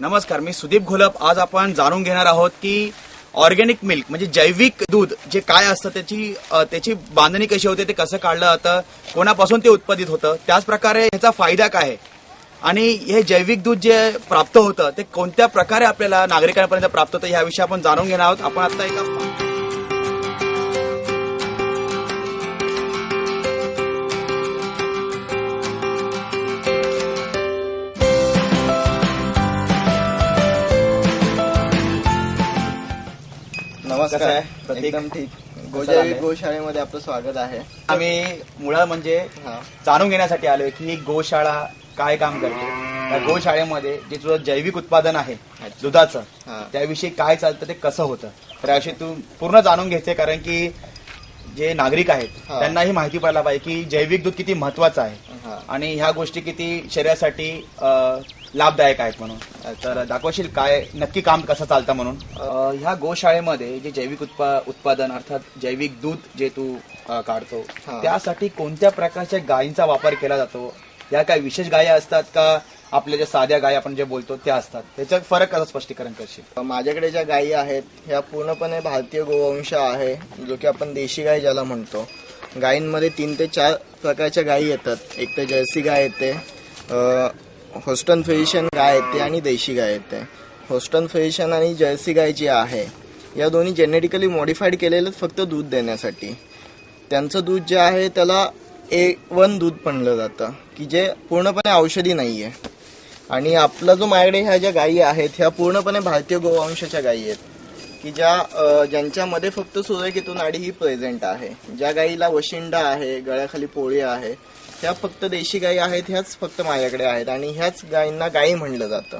नमस्कार मी सुदीप घोलप. आज आपण जाणून घेणार आहोत की ऑर्गॅनिक मिल्क म्हणजे जैविक दूध जे काय असतं त्याची त्याची बांधणी कशी होते ते कसं काढलं जातं कोणापासून ते उत्पादित होतं त्याच प्रकारे ह्याचा फायदा काय आहे? आणि हे जैविक दूध जे प्राप्त होतं ते कोणत्या प्रकारे आपल्याला नागरिकांपर्यंत प्राप्त होतं ह्याविषयी आपण जाणून घेणार आहोत. आपण आता एका कसं आहे? प्रतीक? एकदम ठीक आहे? गोशाळेमध्ये आपलं स्वागत आहे आम्ही मुळात म्हणजे जाणून घेण्यासाठी आलोय की ही गोशाळा काय काम करते त्या गोशाळेमध्ये जे तुझं जैविक उत्पादन आहे दुधाचं. त्याविषयी काय चालतं ते कसं होतं तर अशी तू पूर्ण जाणून घ्यायचे कारण की जे नागरिक आहेत हा. त्यांना ही माहिती पडायला पाहिजे की जैविक दूध किती महत्वाचं आहे आणि ह्या गोष्टी किती शरीरासाठी अ, लाभदायक आहेत म्हणून. तर दाखवशील काय नक्की काम कसं चालतं म्हणून? ह्या गोशाळेमध्ये जे जैविक उत्पा उत्पादन अर्थात जैविक दूध जे तू काढतो. त्यासाठी कोणत्या प्रकारच्या गायींचा वापर केला जातो? या काय विशेष गायी असतात का? आपल्या ज्या साध्या गायी आपण जे बोलतो त्या असतात. त्याचा फरक कसं स्पष्टीकरण करशील? माझ्याकडे ज्या गायी आहेत ह्या पूर्णपणे भारतीय गोवंश आहे जो की आपण देशी गाय ज्याला म्हणतो. गायींमध्ये तीन ते चार प्रकारच्या गायी येतात. एक तर जर्सी गाय येते होस्टन फ्रिशियन गाय येते आणि देशी गाय येते होस्टन फ्रिशियन आणि जर्सी गाय जी आहे या दोन्ही जेनेटिकली मॉडिफाईड केलेलं फक्त दूध देण्यासाठी. त्यांचं दूध जे आहे त्याला ए वन दूध म्हणलं जातं की जे पूर्णपणे औषधी नाही आहे आणि आपला जो माझ्याकडे ह्या ज्या गायी आहेत ह्या पूर्णपणे भारतीय गोवंशाच्या गायी आहेत की ज्या ज्यांच्यामध्ये फक्त सूर्यकेतू नाडी ही प्रेझेंट आहे. ज्या गायीला वशिंडा आहे गळ्याखाली पोळी आहे ह्या फक्त देशी गायी आहेत ह्याच फक्त माझ्याकडे आहेत आणि ह्याच गायींना गायी म्हणलं जातं.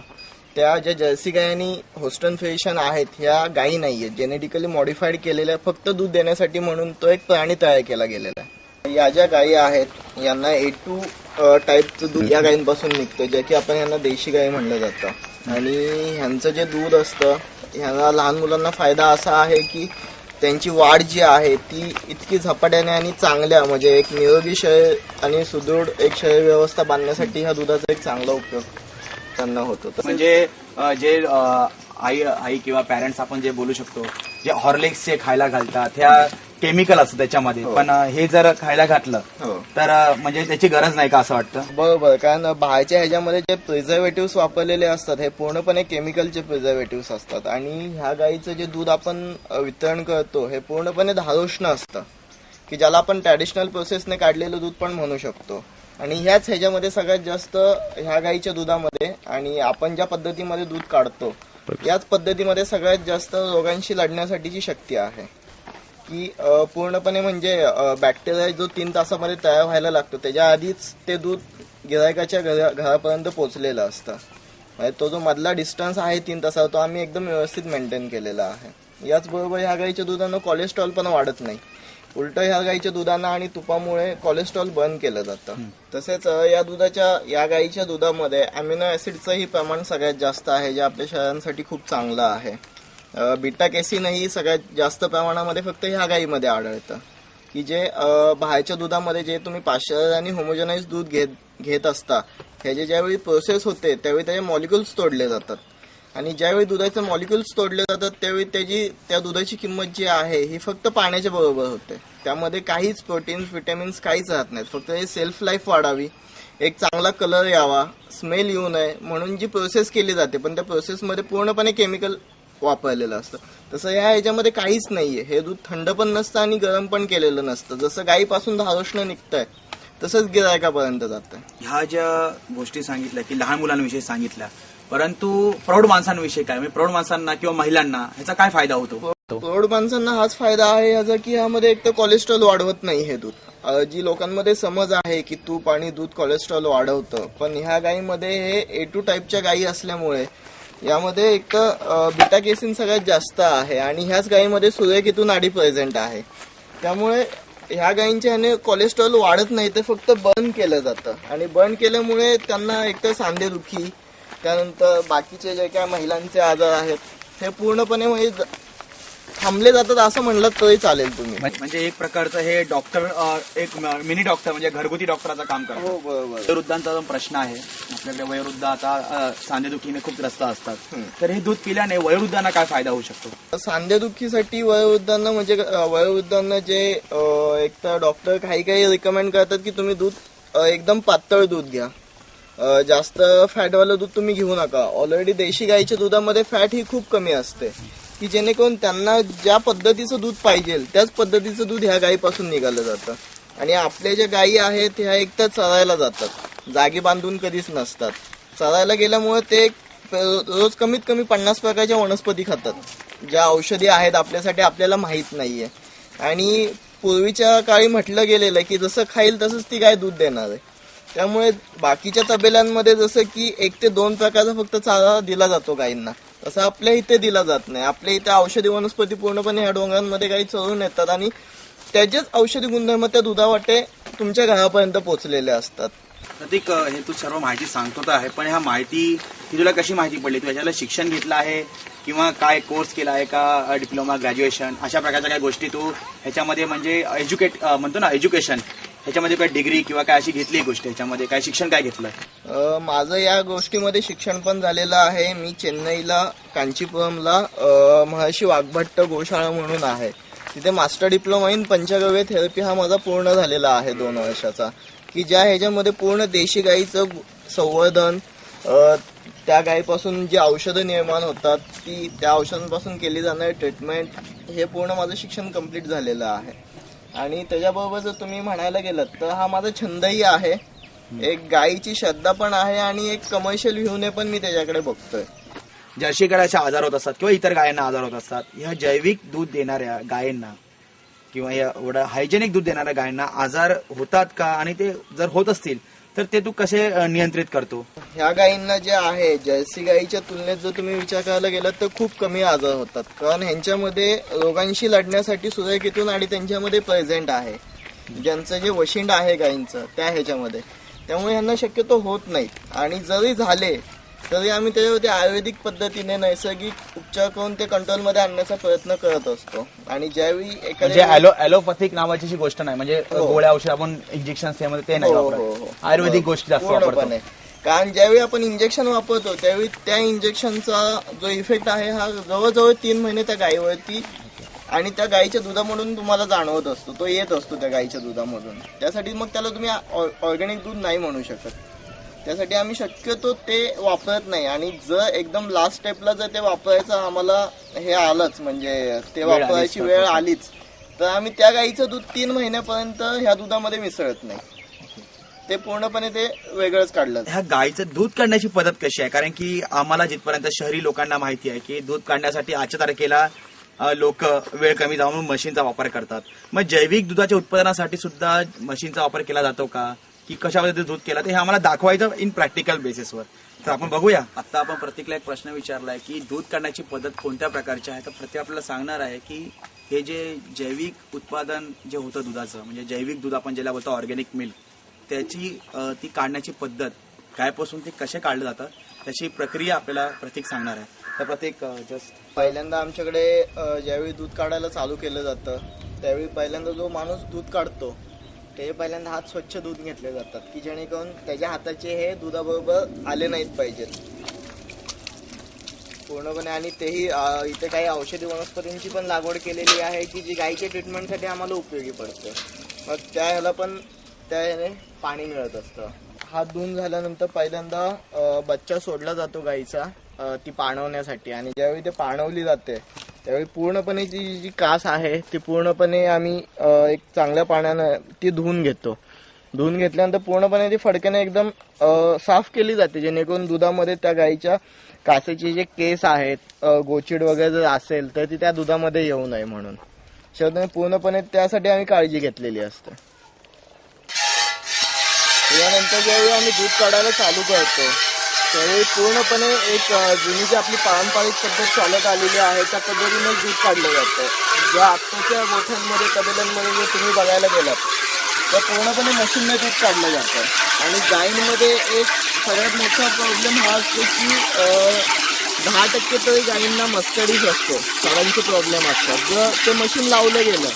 त्या ज्या जर्सी गाय आणि होस्टन फेशन आहेत ह्या गायी नाही आहेत जेनेटिकली मॉडिफाईड केलेल्या फक्त दूध देण्यासाठी म्हणून तो एक प्राणी तयार केला गेलेला आहे. या ज्या गायी आहेत यांना ए टू टाईपचं दूध या गायींपासून निघतं जे की आपण यांना देशी गाई म्हणलं जातं. आणि ह्यांचं जे दूध असतं ह्यांना लहान मुलांना फायदा असा आहे की त्यांची वाढ जी आहे ती इतकी झपाट्याने आणि चांगल्या म्हणजे एक निरोगी शरीर आणि सुदृढ एक शरीर व्यवस्था बांधण्यासाठी ह्या दुधाचा एक चांगला उपयोग त्यांना होतो. म्हणजे जे आई आई किंवा पॅरेंट्स आपण जे बोलू शकतो जे हॉर्लिक्स जे खायला घालतात ह्या केमिकल असतं त्याच्यामध्ये. हो. पण अ, हे जर खायला घातलं हो. तर अ, म्हणजे त्याची गरज नाही का असं वाटतं? बरोबर. कारण बाहेरच्या ह्याच्यामध्ये जे प्रिझर्वेटिव्ह वापरलेले असतात हे पूर्णपणे केमिकलचे प्रिझर्वेटिव्ह असतात. आणि ह्या गाईचं जे दूध आपण अ, वितरण करतो हे पूर्णपणे धारोष्ण असतं. की ज्याला आपण ट्रॅडिशनल प्रोसेसने काढलेलं दूध पण म्हणू शकतो. आणि ह्याच ह्याच्यामध्ये सगळ्यात जास्त ह्या गाईच्या दुधामध्ये आणि आपण ज्या पद्धतीमध्ये दूध काढतो याच पद्धतीमध्ये सगळ्यात जास्त रोगांशी लढण्यासाठीची शक्ती आहे. की पूर्णपणे म्हणजे बॅक्टेरिया जो तीन तासामध्ये तयार व्हायला लागतो त्याच्या आधीच ते दूध गिरायकाच्या घरा घरापर्यंत पोहोचलेलं असतं. म्हणजे तो जो मधला डिस्टन्स आहे तीन तासाचा तो आम्ही एकदम व्यवस्थित मेंटेन केलेला आहे. याचबरोबर ह्या गाईच्या दुधानं कोलेस्ट्रॉल पण वाढत नाही. उलट ह्या गाईच्या दुधानं आणि तुपामुळे कोलेस्ट्रॉल बर्न केलं जातं. तसेच या दुधाच्या या गाईच्या दुधामध्ये अमिनो ऍसिडचंही प्रमाण सगळ्यात जास्त आहे जे आपल्या शरीरासाठी खूप चांगलं आहे. अ, कॅसिन ही सगळ्यात जास्त प्रमाणामध्ये फक्त ह्या गाईमध्ये आढळतं. की जे बाहेरच्या दुधामध्ये जे तुम्ही पाश्चर आणि होमोजनाइज दूध घेत घेत असता ह्याचे ज्यावेळी प्रोसेस होते त्यावेळी त्याचे मॉलिक्युल्स तोडले जातात. आणि ज्यावेळी दुधाचे मॉलिक्युल्स तोडले जातात त्यावेळी त्याची त्या दुधाची किंमत जी आहे ही फक्त पाण्याच्या बरोबर होते. त्यामध्ये काहीच प्रोटीन्स विटॅमिन्स काहीच राहत नाहीत. फक्त हे सेल्फ लाईफ वाढावी एक चांगला कलर यावा स्मेल येऊ नये म्हणून जी प्रोसेस केली जाते पण त्या प्रोसेसमध्ये पूर्णपणे केमिकल वापरलेलं असतं. तसं या ह्याच्यामध्ये काहीच नाहीये. हे दूध थंड पण नसतं आणि गरम पण केलेलं नसतं. जसं गाईपासून धारोष्ण निघतंय तसंच गिरायकापर्यंत जातं ह्या ज्या गोष्टी सांगितल्या की लहान मुलांविषयी सांगितल्या परंतु प्रौढ माणसांविषयी काय? म्हणजे प्रौढ माणसांना किंवा महिलांना ह्याचा काय फायदा होतो? प्रौढ माणसांना हाच फायदा आहे याचा की यामध्ये एक तर कोलेस्ट्रॉल वाढवत नाही हे दूध. जी लोकांमध्ये समज आहे की तूप आणि दूध कोलेस्ट्रॉल वाढवतं पण ह्या गायीमध्ये हे ए टू टाईपच्या गायी असल्यामुळे यामध्ये एक तर बिटा केसिन सगळ्यात जास्त आहे आणि ह्याच गायीमध्ये सूर्यकेतू नाडी प्रेझेंट आहे. त्यामुळे ह्या गायींच्या ह्याने कोलेस्ट्रॉल वाढत नाही ते फक्त बर्न केलं जातं. आणि बर्न केल्यामुळे त्यांना एकतर सांधेदुखी त्यानंतर बाकीचे जे काय महिलांचे आजार आहेत हे पूर्णपणे म्हणजे थांबले जातात असं म्हणलं तरी चालेल तुम्ही. म्हणजे एक प्रकारचं हे डॉक्टर एक मिनी डॉक्टर म्हणजे घरगुती डॉक्टराचं काम करतो हो बरोबर. वयोवृद्धांचा जो प्रश्न आहे आपल्याकडे वयोवृद्ध आता सांधेदुखीने खूप त्रस्त असतात. तर हे दूध पिल्याने वयोवृद्धांना काय फायदा होऊ शकतो? सांधेदुखीसाठी वयोवृद्धांना म्हणजे वयोवृद्धांना जे एक तर डॉक्टर काही काही रिकमेंड करतात की तुम्ही दूध एकदम पातळ दूध घ्या. जास्त फॅटवालं दूध तुम्ही घेऊ नका. ऑलरेडी देशी गाईच्या दुधामध्ये फॅट ही खूप कमी असते. की जेणेकरून त्यांना ज्या पद्धतीचं दूध पाहिजे त्याच पद्धतीचं दूध ह्या गाईपासून निघालं जातं. आणि आपल्या ज्या गायी आहेत ह्या एक तर चरायला जातात. जागी बांधून कधीच नसतात. चरायला गेल्यामुळे ते रोज कमीत कमी पन्नास प्रकारच्या वनस्पती खातात. ज्या औषधी आहेत आपल्यासाठी आपल्याला माहीत नाहीये. आणि पूर्वीच्या काळी म्हटलं गेलेलं आहे की जसं खाईल तसंच ती गाय दूध देणार आहे. त्यामुळे बाकीच्या तबेल्यांमध्ये जसं की एक ते दोन प्रकारचा फक्त चारा दिला जातो गायींना. तसं आपल्या इथे दिला जात नाही. आपल्या इथे औषधी वनस्पती पूर्णपणे ह्या डोंगरांमध्ये काही चढून येतात आणि त्याचेच औषधी गुणधर्म त्या दुधावाटे तुमच्या घरापर्यंत पोहोचलेले असतात. प्रतीक हे तू सर्व माहिती सांगतो तर आहे पण ह्या माहिती ही तुला कशी माहिती पडली? तू याच्याला शिक्षण घेतलं आहे किंवा काय कोर्स केला आहे का डिप्लोमा ग्रॅज्युएशन अशा प्रकारच्या काही गोष्टी तू ह्याच्यामध्ये म्हणजे एज्युकेट म्हणतो ना एज्युकेशन ह्याच्यामध्ये काय डिग्री किंवा काय अशी घेतली गोष्ट ह्याच्यामध्ये? काय शिक्षण काय घेतलं? माझं या गोष्टीमध्ये शिक्षण पण झालेलं आहे. मी चेन्नईला कांचीपुरमला महर्षी वाघभट्ट गोशाळा म्हणून आहे. तिथे master diploma in Panchgavya therapy हा माझा पूर्ण झालेला आहे दोन वर्षाचा. की ज्या ह्याच्यामध्ये पूर्ण देशी गाईचं संवर्धन त्या गायीपासून जी औषधं निर्माण होतात ती त्या औषधांपासून केली जाणारी ट्रीटमेंट हे पूर्ण माझं शिक्षण कंप्लीट झालेलं आहे. आणि त्याच्याबरोबर जर तुम्ही म्हणायला गेलात तर हा माझा छंदही आहे. एक गायीची श्रद्धा पण आहे आणि एक कमर्शियल व्ह्यूने पण मी त्याच्याकडे बघतोय. जर्सीकडे असे आजार होत असतात किंवा इतर गायांना आजार होत असतात ह्या जैविक दूध देणाऱ्या गायींना किंवा या एवढं हायजेनिक दूध देणाऱ्या गायींना आजार होतात का आणि ते जर होत असतील तर ते तू कसे अ, नियंत्रित करतो? ह्या गायींना जे आहे जर्सी गायीच्या तुलनेत जर तुम्ही विचार करायला गेलात तर खूप कमी आजार होतात. कारण ह्यांच्यामध्ये रोगांशी लढण्यासाठी सुरेखितून आणि त्यांच्यामध्ये प्रेझेंट आहे. ज्यांचं जे वशिंड आहे गायींचं त्या ह्याच्यामध्ये. त्यामुळे ह्यांना शक्यतो होत नाहीत आणि जरी झाले तरी आम्ही त्याच्यावरती आयुर्वेदिक पद्धतीने नैसर्गिक उपचार करून ते कंट्रोलमध्ये आणण्याचा प्रयत्न करत असतो. आणि ज्यावेळी म्हणजे एखाद्या ॲलो ॲलोपॅथिक नावाची जी गोष्ट नाही. म्हणजे हो. गोळ्या औषध आपण इंजेक्शन ते नाही हो, हो, वापरत. आयुर्वेदिक गोष्टी जास्त वापरतो. पूर्णपणे. कारण ज्यावेळी आपण इंजेक्शन वापरतो त्यावेळी त्या इंजेक्शनचा जो इफेक्ट आहे हा जवळजवळ तीन महिने त्या गायीवरती आणि त्या गायीच्या दुधामधून तुम्हाला जाणवत असतो तो येत असतो त्या गायीच्या दुधामधून. त्यासाठी मग त्याला तुम्ही ऑर्गॅनिक दूध नाही म्हणू शकत. त्यासाठी आम्ही शक्यतो ते वापरत नाही. आणि जर एकदम लास्ट स्टेपला जर ते वापरायचं आम्हाला हे आलंच म्हणजे ते वापरायची वेळ? आलीच तर आम्ही त्या गायीचं दूध तीन महिन्यापर्यंत ह्या दुधामध्ये मिसळत नाही. ते पूर्णपणे ते वेगळंच काढलं. ह्या गायीचं दूध काढण्याची पद्धत कशी आहे? कारण की आम्हाला जिथपर्यंत शहरी लोकांना माहिती आहे की दूध काढण्यासाठी आजच्या तारखेला लोक वेळ कमी जाऊन म्हणून मशीनचा वापर करतात. मग जैविक दुधाच्या उत्पादनासाठी सुद्धा मशीनचा वापर केला जातो का? की कशा पद्धतीने दूध केला? ते हे आम्हाला दाखवायचं इन प्रॅक्टिकल बेसिसवर तर आपण बघूया. आता आपण प्रत्येकला एक प्रश्न विचारलाय की दूध काढण्याची पद्धत कोणत्या प्रकारची आहे? तर प्रत्येक आपल्याला सांगणार आहे की हे जे जैविक उत्पादन जे होतं दुधाचं म्हणजे जैविक दूध आपण ज्याला बोलतो ऑर्गॅनिक मिल्क त्याची ती काढण्याची पद्धत गायपासून ते कसे काढलं जातं त्याची प्रक्रिया आपल्याला प्रतीक सांगणार आहे. तर प्रत्येक जस्ट पहिल्यांदा आमच्याकडे ज्यावेळी दूध काढायला चालू केलं जातं त्यावेळी पहिल्यांदा जो माणूस दूध काढतो त्याचे पहिल्यांदा हात स्वच्छ दूध घेतले जातात की जेणेकरून त्याच्या हाताचे हे दुधाबरोबर आले नाहीत पाहिजेत पूर्णपणे आणि तेही इथे काही औषधी वनस्पतींची पण लागवड केलेली आहे की जी गायीच्या ट्रीटमेंटसाठी आम्हाला उपयोगी पडते. मग त्या ह्याला पण त्या ह्याने पाणी मिळत असतं. हात धुवून झाल्यानंतर पहिल्यांदा बच्चा सोडला जातो गाईचा ती पाणवण्यासाठी. आणि ज्यावेळी ते पाणवली जाते त्यावेळी पूर्णपणे जी जी कास आहे ती पूर्णपणे आम्ही एक चांगल्या पाण्यानं ती धुवून घेतो. धुवून घेतल्यानंतर पूर्णपणे ती फडक्याने एकदम साफ केली जाते. जेणेकरून दुधामध्ये त्या गाईच्या कासेचे जे केस आहेत गोचिड वगैरे जर असेल तर ती त्या दुधामध्ये येऊ नये म्हणून. शेवटी पूर्णपणे त्यासाठी आम्ही काळजी घेतलेली असते. त्यानंतर ज्यावेळी आम्ही दूध काढायला चालू करतो त्यावेळी पूर्णपणे एक जुनी जी आपली पारंपरिक पद्धत चालत आलेली आहे त्या पद्धतीनेच दूध काढलं जातं. ज्या आत्ताच्या गोठ्यांमध्ये तबेल्यांमध्ये जर तुम्ही बघायला गेलात तर पूर्णपणे मशीनने दूध काढलं जातं. आणि गायींमध्ये एक सगळ्यात मोठा प्रॉब्लेम हा असतो की दहा टक्के तरी गायींना मस्टडीज असतो. सगळ्यांचे प्रॉब्लेम असतात. जर ते मशीन लावलं गेलं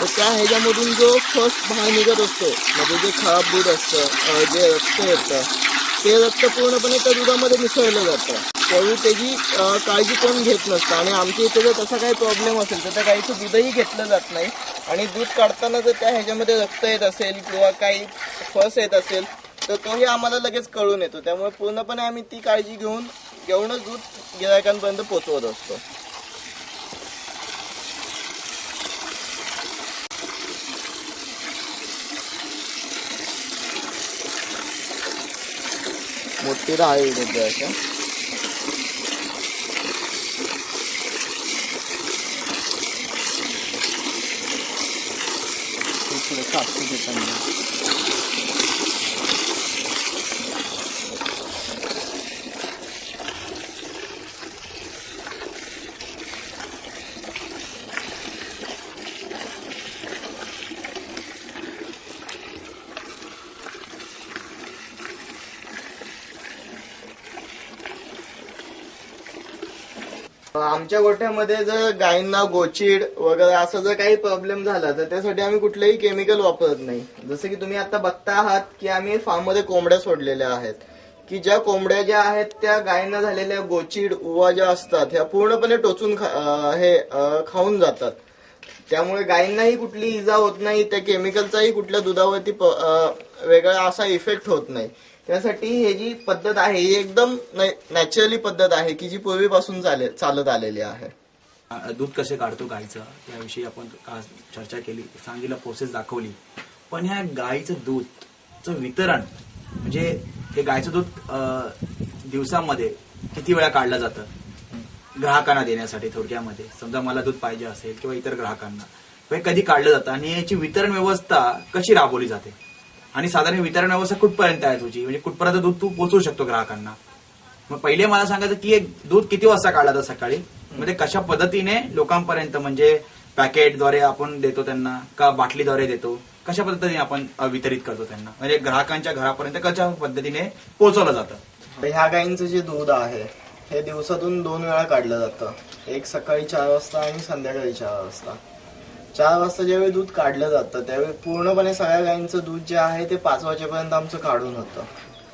तर त्या ह्याच्यामधून जो फर्स्ट बाहेर निघत असतो म्हणजे जे खराब दूध असतं जे रक्त येतं ते रक्त पूर्णपणे त्या दुधामध्ये मिसळलं जातं. त्यावेळी त्याची काळजी कोण घेत नसतं. आणि आमच्या इथे जर तसा काही प्रॉब्लेम असेल तर त्या गाईचं दूधही घेतलं जात नाही. आणि दूध काढताना जर त्या ह्याच्यामध्ये रक्त येत असेल किंवा काही फस येत असेल तर तोही आम्हाला लगेच कळून येतो. त्यामुळे पूर्णपणे आम्ही ती काळजी घेऊन घेऊनच दूध गिरायकांपर्यंत पोचवत असतो. मोठी राहावी म्हणजे अशा इकडे सातशे आमच्या गोठ्यामध्ये जर गायींना गोचीड वगैरे असं जर काही प्रॉब्लेम झाला तर त्यासाठी आम्ही कुठलंही केमिकल वापरत नाही. जसं की तुम्ही आता बघता आहात की आम्ही फार्ममध्ये कोंबड्या सोडलेल्या आहेत. की ज्या कोंबड्या ज्या आहेत त्या गायींना झालेल्या गोचीड उवा ज्या असतात ह्या पूर्णपणे टोचून हे खाऊन जातात. त्यामुळे गायींनाही कुठली इजा होत नाही त्या केमिकलचाही कुठल्या दुधावरती वेगळा असा इफेक्ट होत नाही. त्यासाठी हे जी पद्धत आहे ही एकदम नॅचरली पद्धत आहे की जी पूर्वीपासून चालत आलेली आहे. दूध कसे काढतो गायचं याविषयी आपण चर्चा केली सांगितलं प्रोसेस दाखवली. पण ह्या गायीचं दूधचं वितरण म्हणजे हे गाईचं दूध अं, दिवसामध्ये किती वेळा काढलं जातं? ग्राहकांना देण्यासाठी थोडक्यामध्ये. समजा मला दूध पाहिजे असेल किंवा इतर ग्राहकांना. कधी काढलं जातं? आणि याची वितरण व्यवस्था कशी राबवली जाते? आणि साधारण वितरण व्यवस्था कुठपर्यंत आहे तुझी? म्हणजे कुठपर्यंत दूध तू पोचवू शकतो ग्राहकांना? मग पहिले मला सांगायचं की एक दूध किती वाजता काढला जातं सकाळी? म्हणजे कशा पद्धतीने लोकांपर्यंत म्हणजे पॅकेटद्वारे आपण देतो त्यांना का बाटलीद्वारे देतो? कशा पद्धतीने आपण वितरित करतो त्यांना? म्हणजे ग्राहकांच्या घरापर्यंत कशा पद्धतीने पोहोचवलं जातं? ह्या गायींचं जे दूध आहे हे दिवसातून दोन वेळा काढलं जातं. एक सकाळी चार वाजता आणि संध्याकाळी चार वाजता. चार वाजता ज्यावेळी दूध काढलं जातं त्यावेळी पूर्णपणे सगळ्या गायींचं दूध जे आहे ते पाच वाजेपर्यंत आमचं काढून होतं.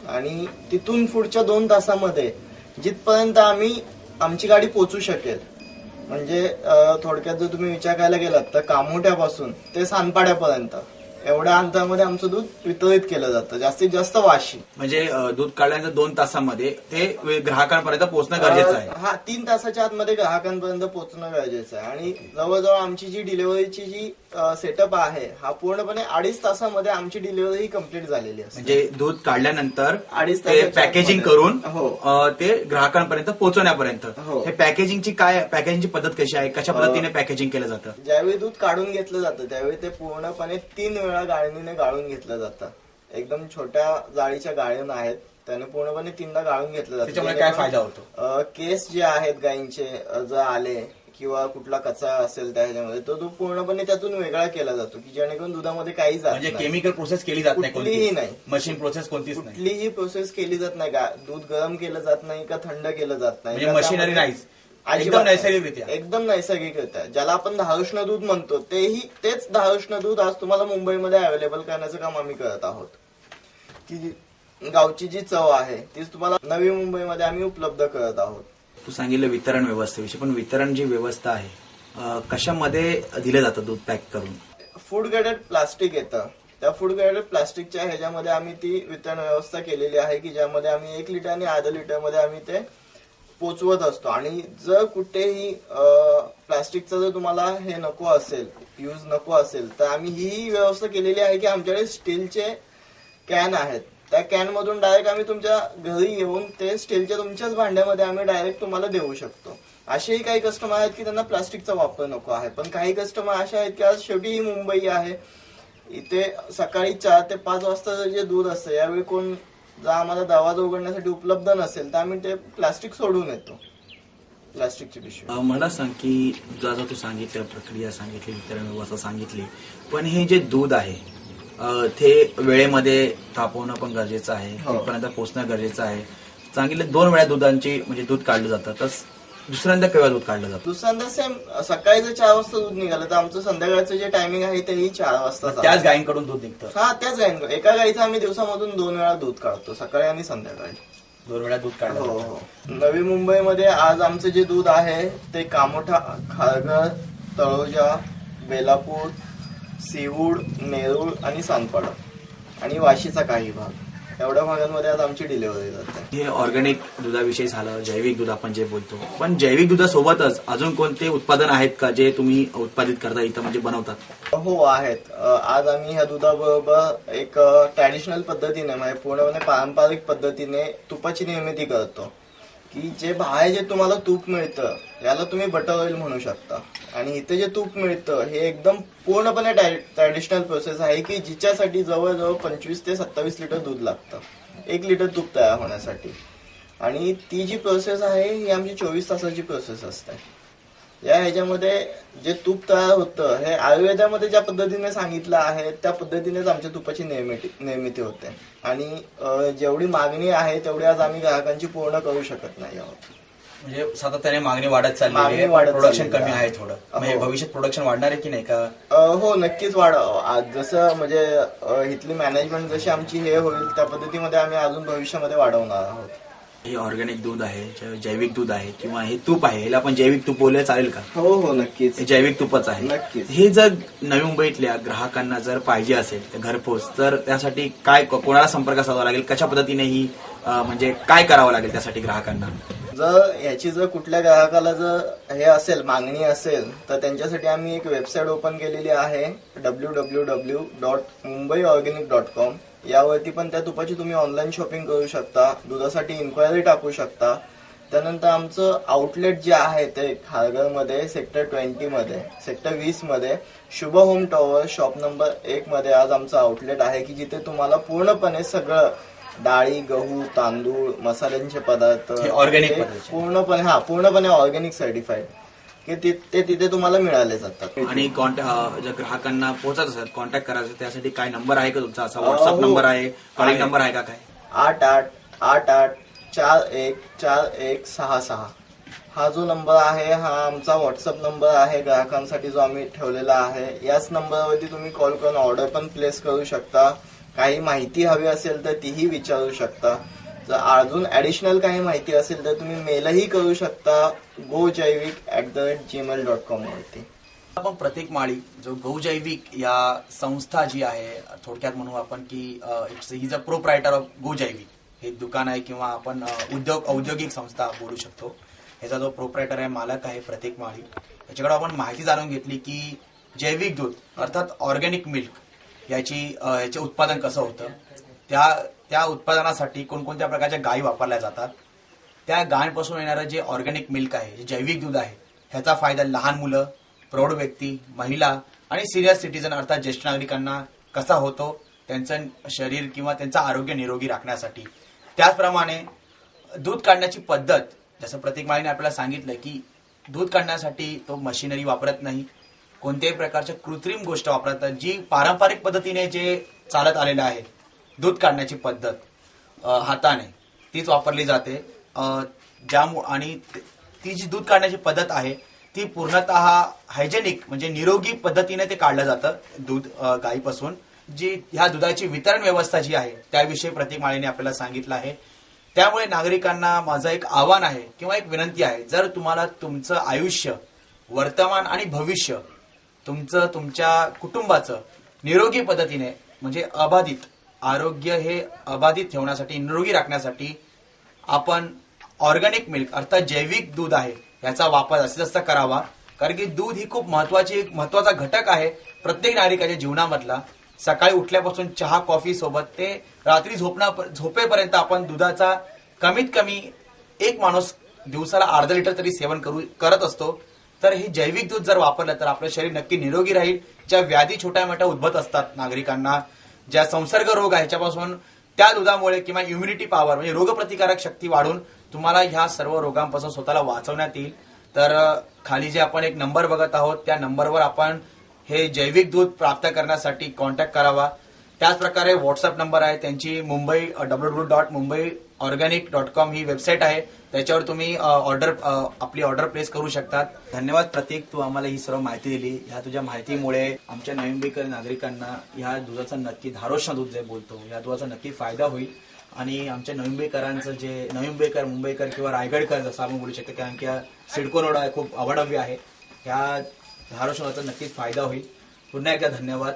आणि तिथून पुढच्या दोन तासामध्ये जिथपर्यंत आम्ही आमची गाडी पोचू शकेल म्हणजे थोडक्यात जर तुम्ही विचार करायला गेलात तर कामोठ्यापासून ते सानपाड्यापर्यंत एवढ्या अंतरामध्ये आमचं दूध वितरित केलं जातं. जास्तीत जास्त वाशी. म्हणजे अ, दूध काढल्यानंतर दोन तासामध्ये ते वे- ग्राहकांपर्यंत पोहोचणं गरजेचं आहे. हा तीन तासाच्या आतमध्ये ग्राहकांपर्यंत पोहोचणं गरजेचं आहे. आणि जवळजवळ आमची जी डिलिव्हरीची जी सेटअप आहे हा पूर्णपणे अडीच तासामध्ये आमची डिलिव्हरी कंप्लीट झालेली असते. म्हणजे दूध काढल्यानंतर अडीच ते तासाच्या पॅकेजिंग आतमध्ये. करून हो. अ, ते ग्राहकांपर्यंत पोहोचवण्यापर्यंत. हो. हे पॅकेजिंगची काय पॅकेजिंगची पद्धत कशी आहे? कशा पद्धतीने पॅकेजिंग केलं जातं? ज्यावेळी दूध काढून घेतलं जातं त्यावेळी ते पूर्णपणे तीन वेळा गाळणीने गाळून घेतलं जातं एकदम छोट्या जाळीच्या गाळण आहेत त्याने पूर्णपणे तीनदा गाळून घेतलं जातं त्याच्यामुळे काय फायदा होतो केस जे आहेत गायींचे जर आले किंवा कुठला कचरा असेल त्या ह्याच्यामध्ये तो तो पूर्णपणे त्यातून वेगळा केला जातो की जेणेकरून दुधामध्ये काही जात म्हणजे नाही. केमिकल प्रोसेस केली जात नाही कुठलीही. नाही. मशीन प्रोसेस कोणतीच कुठलीही प्रोसेस केली जात नाही का दूध गरम केलं जात नाही का थंड केलं जात नाही म्हणजे मशिनरी त्यामध्ये- नाहीच. एकदम नाही. नैसर्गिकरित्या. एकदम नैसर्गिकरित्या. ज्याला आपण धारुष्ण दूध म्हणतो तेही तेच धारुष्ण दूध आज तुम्हाला मुंबईमध्ये अवेलेबल करण्याचं काम आम्ही करत आहोत. की गावची जी चव आहे तीच तुम्हाला नवी मुंबईमध्ये आम्ही उपलब्ध करत आहोत. तू सांगितलं वितरण व्यवस्थेविषयी पण वितरण जी व्यवस्था आहे कशामध्ये दिलं जातं दूध पॅक करून? फूड ग्रेडेड प्लास्टिक येतं. त्या फूड ग्रेडेड प्लास्टिकच्या ह्याच्यामध्ये आम्ही ती वितरण व्यवस्था केलेली आहे की ज्यामध्ये आम्ही एक लिटर आणि अर्धा लिटरमध्ये आम्ही ते पोचवत असतो. आणि जर कुठेही प्लास्टिकचं जर तुम्हाला हे नको असेल यूज नको असेल तर आम्ही ही व्यवस्था केलेली आहे की आमच्याकडे स्टीलचे कॅन आहेत. त्या कॅन मधून डायरेक्ट आम्ही तुमच्या घरी येऊन ते स्टीलच्या तुमच्याच भांड्यामध्ये आम्ही डायरेक्ट तुम्हाला देऊ शकतो. असेही काही कस्टमर आहेत की त्यांना प्लास्टिकचा वापर नको आहे. पण काही कस्टमर असे आहेत की आज शेवटी ही मुंबई आहे. इथे सकाळी चार ते पाच वाजता जे दूध असतं यावेळी कोण जर आम्हाला दरवाजा उघडण्यासाठी उपलब्ध नसेल तर आम्ही ते प्लास्टिक सोडून येतो. प्लास्टिकची पिशवी मला सांग की जसं तू सांगितलं प्रक्रिया सांगितली वितरण व्यवस्था सांगितली पण हे जे दूध आहे ते वेळेमध्ये तापवणं पण गरजेचं आहे हो. तिथपर्यंत पोहोचणं गरजेचं आहे. सांगितलं दोन वेळा दुधांची म्हणजे दूध काढलं जातं तर दुसऱ्यांदा केव्हा दूध काढलं जातं? दुसऱ्यांदा सेम सकाळी जर चार वाजता दूध निघालं तर आमचं संध्याकाळचं जे टायमिंग आहे तेही चार वाजता त्याच गायींकडून दूध निघतं. हा त्याच गायींकडून. एका गाईचं आम्ही दिवसामधून दोन वेळा दूध काढतो सकाळी आणि संध्याकाळी. दोन वेळा दूध काढलं हो. हो. नवी मुंबईमध्ये आज आमचं जे दूध आहे ते कामोठा खारघर तळोजा बेलापूर सीवूड नेरूळ आणि सानपाडा आणि वाशीचा काही भाग. एवढ्या भागांमध्ये आज आमची डिलिव्हरी जाते हे ऑर्गॅनिक दुधाविषयी झालं जैविक दूध आपण जे बोलतो. पण जैविक दुधासोबतच अजून कोणते उत्पादन आहेत का जे तुम्ही उत्पादित करता इथं म्हणजे बनवतात? हो आहेत. आज आम्ही ह्या दुधाबरोबर एक ट्रॅडिशनल पद्धतीने म्हणजे पूर्णपणे पारंपरिक पद्धतीने तुपाची निर्मिती करतो. की जे बाहेर जे तुम्हाला तूप मिळतं याला तुम्ही बटर ऑइल म्हणू शकता. आणि इथे जे तूप मिळतं हे एकदम पूर्णपणे ट्रॅडिशनल प्रोसेस आहे की जिच्यासाठी जवळजवळ पंचवीस ते सत्तावीस लिटर दूध लागतं. एक लिटर तूप तयार होण्यासाठी. आणि ती जी प्रोसेस आहे ही आमची चोवीस तासाची प्रोसेस असते. या ह्याच्यामध्ये जे तूप तयार होतं हे आयुर्वेदामध्ये ज्या पद्धतीने सांगितलं आहे त्या पद्धतीनेच आमच्या तुपाची निर्मिती निर्मिती होते. आणि जेवढी मागणी आहे तेवढी आज आम्ही ग्राहकांची पूर्ण करू शकत नाही आहोत. म्हणजे सातत्याने मागणी वाढत चालली मागणी आहे वाढत प्रोडक्शन चाललेली कमी आहे. आहे थोडं. म्हणजे हो. भविष्यात प्रोडक्शन वाढणार आहे की नाही का? अ, हो नक्कीच वाढ आज जसं म्हणजे अ, इथली मॅनेजमेंट जशी आमची हे होईल त्या पद्धतीमध्ये आम्ही अजून भविष्यामध्ये वाढवणार आहोत. हे ऑर्गॅनिक दूध आहे जे जैविक दूध आहे किंवा हे तूप आहे याला आपण जैविक तूप बोलले चालेल का? हो हो नक्कीच. हे जैविक तुपच आहे. नक्कीच. हे जर नवी मुंबईतल्या ग्राहकांना जर पाहिजे असेल तर घरपोच तर त्यासाठी काय कोणाला संपर्क साधावा लागेल? कशा पद्धतीने ही अं, म्हणजे काय करावं लागेल त्यासाठी ग्राहकांना? जर ह्याची जर कुठल्या ग्राहकाला जर हे असेल मागणी असेल तर त्यांच्यासाठी आम्ही एक वेबसाईट ओपन केलेली आहे W W W dot Mumbai organic dot com. यावरती पण त्या तुपाची तुम्ही ऑनलाईन शॉपिंग करू शकता दुधासाठी इन्क्वायरी टाकू शकता त्यानंतर आमचं आउटलेट जे आहे ते खारघरमध्ये सेक्टर ट्वेंटी मध्ये सेक्टर वीसमध्ये Shubh home tower shop number एक मध्ये आज आमचं आउटलेट आहे की जिथे तुम्हाला पूर्णपणे सगळं डाळी गहू तांदूळ मसाल्यांचे पदार्थ पद्धतीचे. पूर्णपणे हा पूर्णपणे ऑर्गॅनिक सर्टिफाईड की ते ते तिथे तुम्हाला मिळाले जातात. आणि कॉन्टॅक्ट जर ग्राहकांना पोहोचत असेल कॉन्टॅक्ट करायचं त्यासाठी काय नंबर आहे का तुमचा? असा व्हॉट्सअप हो. नंबर आहे कॉलिंग. नंबर आहे का काय? आठ आठ आठ आठ चार एक चार एक सहा सहा. हा जो नंबर आहे हा आमचा व्हॉट्सअप नंबर आहे ग्राहकांसाठी जो आम्ही ठेवलेला आहे. याच नंबरवरती तुम्ही कॉल करून ऑर्डर पण प्लेस करू शकता. काही माहिती हवी असेल तर तीही विचारू शकता. जर अजून ऍडिशनल काही माहिती असेल तर तुम्ही मेलही करू शकता go Jaivik at the rate Gmail dot com वरती. आपण प्रत्येक माळी जो गोजैविक या संस्था जी आहे थोडक्यात म्हणू आपण की ही अ प्रोप्रायटर ऑफ गोजैविक. हे दुकान आहे किंवा आपण उद्योग औद्योगिक संस्था बोलू शकतो. ह्याचा जो प्रोप्रायटर आहे मालक आहे प्रत्येक माळी. याच्याकडे आपण माहिती जाणून घेतली की जैविक दूध अर्थात ऑर्गॅनिक मिल्क याची याचे उत्पादन कसं होतं? त्या त्या उत्पादनासाठी कोणकोणत्या प्रकारच्या गायी वापरल्या जातात? त्या गायांपासून येणारं जे ऑर्गॅनिक मिल्क आहे जे जैविक दूध आहे ह्याचा फायदा लहान मुलं प्रौढ व्यक्ती महिला आणि सिनियर सिटीजन अर्थात ज्येष्ठ नागरिकांना कसा होतो त्यांचं शरीर किंवा त्यांचं आरोग्य निरोगी राखण्यासाठी. त्याचप्रमाणे दूध काढण्याची पद्धत जसं प्रतीक माळीने आपल्याला सांगितलं की दूध काढण्यासाठी तो मशिनरी वापरत नाही. कोणत्याही प्रकारच्या कृत्रिम गोष्ट वापरत नाही. जी पारंपरिक पद्धतीने जे चालत आलेलं आहे दूध काढण्याची पद्धत हाताने तीच वापरली जाते. ज्यामुळे ज्यामु आणि ती जी दूध काढण्याची पद्धत आहे ती पूर्णतः हायजेनिक म्हणजे निरोगी पद्धतीने ते काढलं जातं दूध गायीपासून जी ह्या दुधाची वितरण व्यवस्था जी आहे त्याविषयी प्रतीक माळेने आपल्याला सांगितलं आहे. त्यामुळे नागरिकांना माझं एक आव्हान आहे किंवा एक विनंती आहे जर तुम्हाला तुमचं आयुष्य वर्तमान आणि भविष्य तुमचं तुमच्या कुटुंबाचं निरोगी पद्धतीने म्हणजे अबाधित आरोग्य हे अबाधित ठेवण्यासाठी निरोगी राखण्यासाठी आपण ऑर्गॅनिक मिल्क अर्थात जैविक दूध आहे याचा वापर जास्तीत जास्त करावा. कारण की दूध ही खूप महत्वाची एक महत्त्वाचा घटक आहे प्रत्येक नागरिकाच्या जीवनामधला. सकाळी उठल्यापासून चहा कॉफी सोबत ते रात्री झोपण्या झोपेपर्यंत आपण दुधाचा कमीत कमी एक माणूस दिवसाला अर्धा लिटर तरी सेवन करू करत असतो. तर हे जैविक दूध जर वापरलं तर आपलं शरीर नक्की निरोगी राहील. ज्या व्याधी छोट्या मोठ्या उद्भवत असतात नागरिकांना ज्या संसर्ग रोग आहे ह्याच्यापासून त्या दुधामुळे किंवा इम्युनिटी पॉवर म्हणजे रोगप्रतिकारक शक्ती वाढून तुम्हाला ह्या सर्व रोगांपासून स्वतःला वाचवण्यात येईल. तर खाली जे आपण एक नंबर बघत आहोत त्या नंबरवर आपण हे जैविक दूध प्राप्त करण्यासाठी कॉन्टॅक्ट करावा. त्याच प्रकारे व्हॉट्सअप नंबर आहे त्यांची Mumbai W W dot Mumbai organic dot com ही वेबसाईट आहे. त्याच्यावर तुम्ही ऑर्डर आपली ऑर्डर प्लेस करू शकतात. धन्यवाद प्रतीक तू आम्हाला ही सर्व माहिती दिली. ह्या तुझ्या माहितीमुळे आमच्या नवीनबीकर नागरिकांना ह्या दुधाचा नक्की धारोष्ण दूध जे बोलतो या दुधाचा नक्की फायदा होईल. आणि आमच्या नवीनबेकरांचं जे नवीनबेकर मुंबईकर किंवा रायगडकर जसं आपण बोलू शकतो कारण की हा सिडको रोड खूप अवडव्य आहे. ह्या धारोष्ण नक्कीच फायदा होईल. पुन्हा एकदा धन्यवाद.